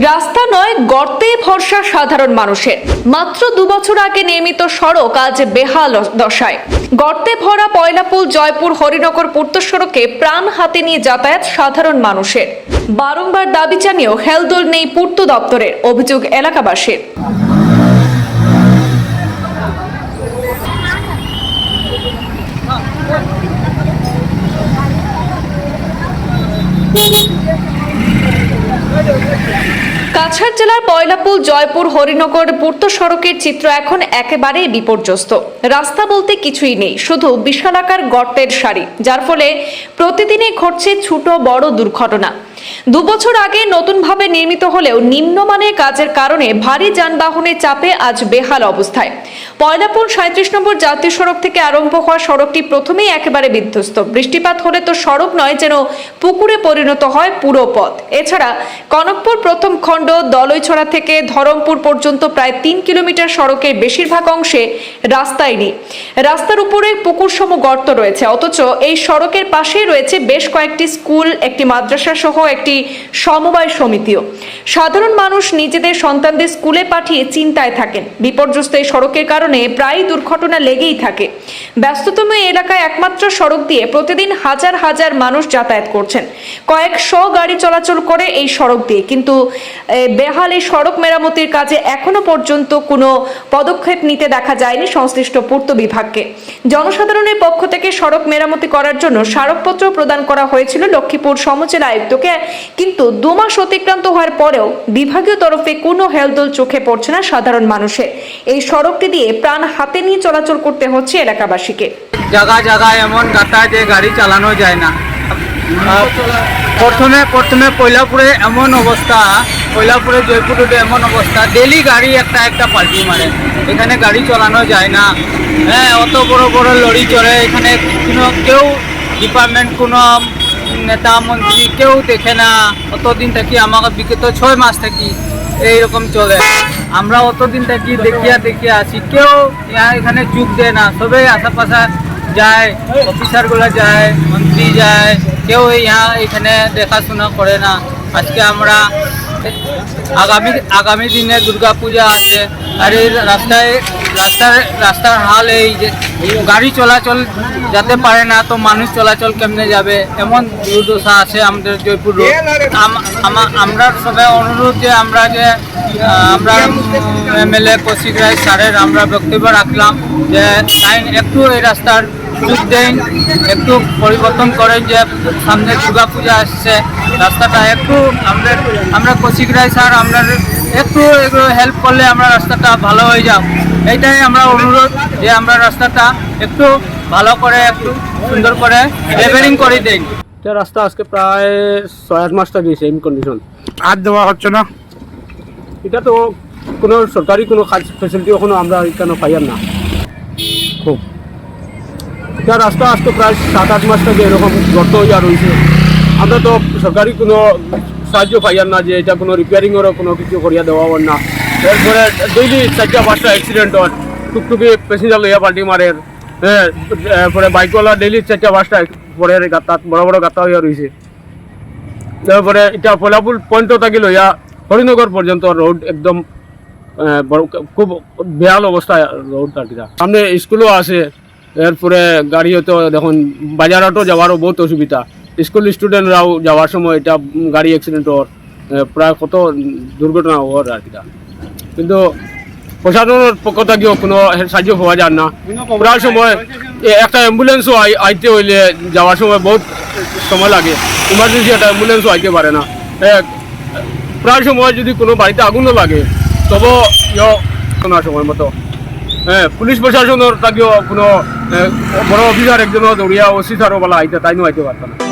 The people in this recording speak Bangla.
রাস্তা নয়, গর্তে ভরসা সাধারণ মানুষের। মাত্র দু বছর আগে নির্মিত সড়ক আজ বেহাল দশায়। গর্তে ভরা পয়লাপুল জয়পুর হরিনগর পূর্ত সড়কে প্রাণ হাতে নিয়ে যাতায়াত সাধারণ মানুষের। বারংবার দাবি জানিয়েও হেলদোল নেই পূর্ত দপ্তরের, অভিযোগ এলাকাবাসীর। কাছাড় জেলার পয়লাপুল জয়পুর, হরিনগর পূর্ত সড়কের চিত্র এখন একেবারেই বিপর্যস্ত। রাস্তা বলতে কিছুই নেই, শুধু বিশালাকার গর্তের সারি, যার ফলে প্রতিদিনই ঘটছে ছোট বড় দুর্ঘটনা। দুবছর আগে নতুনভাবে নির্মিত হলেও নিম্নমানের কাজের কারণে ভারী যানবাহনের চাপে আজ বেহাল অবস্থায়। পয়লাপুর সাঁত্রিশ নম্বর জাতীয় সড়ক থেকে আরম্ভ হওয়া সড়কটি প্রথমেই একেবারে বিধ্বস্ত। বৃষ্টিপাত হলে তো সড়ক নয়, যেন পুকুরে পরিণত হয় পুরো পথ। এছাড়া কনকপুর প্রথম খণ্ড দলইছড়া থেকে ধরমপুর পর্যন্ত প্রায় তিন কিলোমিটার সড়কের বেশিরভাগ অংশে রাস্তায় নেই। রাস্তার উপরে পুকুর সম গর্ত রয়েছে। অথচ এই সড়কের পাশেই রয়েছে বেশ কয়েকটি স্কুল, একটি মাদ্রাসা সহ একটি সমবায় সমিতিও। সাধারণ মানুষ নিজেদের সন্তানদের স্কুলে পাঠিয়ে চিন্তায় থাকেন। বিপর্যস্ত এই সড়কের কারণে প্রায় দুর্ঘটনা লেগেই থাকে। ব্যস্ততম এলাকায় একমাত্র সড়ক দিয়ে প্রতিদিন হাজার হাজার মানুষ যাতায়াত করছেন। কয়েকশো গাড়ি চলাচল করে এই সড়ক দিয়ে। কিন্তু বেহাল সড়ক মেরামতির কাজে এখনও পর্যন্ত কোনো পদক্ষেপ নিতে দেখা যায়নি সংশ্লিষ্ট পূর্ত বিভাগকে। জনসাধারণের পক্ষ থেকে সড়ক মেরামতি করার জন্য স্মারকপত্র প্রদান করা হয়েছিল লক্ষ্মীপুর সমজেলা আয়ুক্তকে। কিন্তু দু মাস অতিক্রান্ত হওয়ার পরেও বিভাগীয় তরফে কোনো হেলদোল চোখে পড়ছে না সাধারণ মানুষের। এই সড়কটি দিয়ে প্রাণ হাতে নিয়ে চলাচল করতে হচ্ছে এলাকাবাসীকে। জায়গায় জায়গায় এমন গাতা যে গাড়ি চালানো যায় না। প্রথমে প্রথমে পয়লাপুরে এমন অবস্থা পয়লাপুরে জয়পুর রোডে এমন অবস্থা, ডেলি গাড়ি একটা একটা পাল্টি মারে। এখানে গাড়ি চালানো যায় না। হ্যাঁ অত বড় বড় লরি চড়ে, এখানে কোনো, কেউ ডিপার্টমেন্ট কোনো নেতা মন্ত্রী কেউ দেখে না। অতদিন থাকি আমাকে বিগত ছয় মাস থাকি এইরকম চলে। আমরা অতদিন থাকি দেখিয়া দেখিয়া আছি কেউ এখানে চুপ দেয় না। সবাই আশেপাশে যায়, অফিসারগুলো যায়, মন্ত্রী যায়, কেউ ইহা এখানে দেখাশোনা করে না। আজকে আমরা আগামী আগামী দিনে দুর্গা পূজা আছে। আর এই রাস্তায়, রাস্তার রাস্তার হাল এই যে, গাড়ি চলাচল যাতে পারে না, তো মানুষ চলাচল কেমনে যাবে? এমন দুর্দশা আছে আমাদের জয়পুর রোড। আমা- আমরা সবাই অনুরোধ যে আমরা যে আমরা এমএলএ কৌশিক রায় স্যারের আমরা বক্তব্য রাখলাম যে আইন একটু এই রাস্তার সুযোগ দেন একটু পরিবর্তন করেন যে সামনে দুর্গা পূজা আসছে রাস্তাটা একটু আমরা আমরা কৌশিক রায় স্যার আমরা একটু এগুলো হেল্প করলে আমরা রাস্তাটা ভালো হয়ে যাব এইটাই আমরা অনুরোধ যে আমরা রাস্তাটা একটু ভালো করে একটু সুন্দর করে লেভেলিং করে দিন এটা রাস্তা আজকে প্রায় ছয় আট মাসটা গিয়েছে এই কন্ডিশন আর দেওয়া হচ্ছে না। এটা তো কোনো সরকারি কোনো কাজ ফেসিলিটি এখনও আমরা এখানে পাইয়ার না। এটা রাস্তা আজকে প্রায় সাত আট মাস থেকে এরকম গর্ত হইয়া রয়েছে আমরা তো সরকারি কোনো সাহায্য পাইয়ার না যে এটা কোনো রিপেয়ারিংয়েরও কোনো কিছু করিয়া দেওয়া হন না। এরপরে ডেইলি চারটা পাঁচটা অ্যাক্সিডেন্ট হয়। টুকটুকি প্যাসেঞ্জার লইয়া পাল্টি মারে হ্যাঁ এরপরে বাইকওয়ালা ডেইলি চারটা পাঁচটা পরে গাতাত বড় বড় গাতা হইয়া রয়েছে তারপরে এটা ফলাফুল পয়েন্টও থাকি লইয়া হরিনগর পর্যন্ত রোড একদম খুব বেহাল অবস্থা রোড থাকিটা সামনে স্কুলও আছে। এরপরে গাড়ি হয়তো, দেখুন বাজারহাটও যাওয়ারও বহুত অসুবিধা। স্কুল স্টুডেন্টরাও যাওয়ার সময় এটা গাড়ি অ্যাক্সিডেন্ট হওয়ার প্রায় কত দুর্ঘটনা হওয়ার আর কিটা কিন্তু প্রশাসনের পক্ষ থেকেও কোনো সাহায্য পাওয়া যায় না। প্রায় সময় একটা অ্যাম্বুলেন্সও আই- আইতে হইলে যাওয়ার সময় বহুত সময় লাগে। ইমার্জেন্সি একটা অ্যাম্বুলেন্সও আইতে পারে না। প্রায় সময় যদি কোনো বাড়িতে আগুনও লাগে তবু কোনো সময় মতো। হ্যাঁ পুলিশ প্রশাসনের তাকেও কোনো বড় অফিসার একজন দৌড়িয়া ওসি সারও বলা আইতে তাইনও আইতে পারতাম। না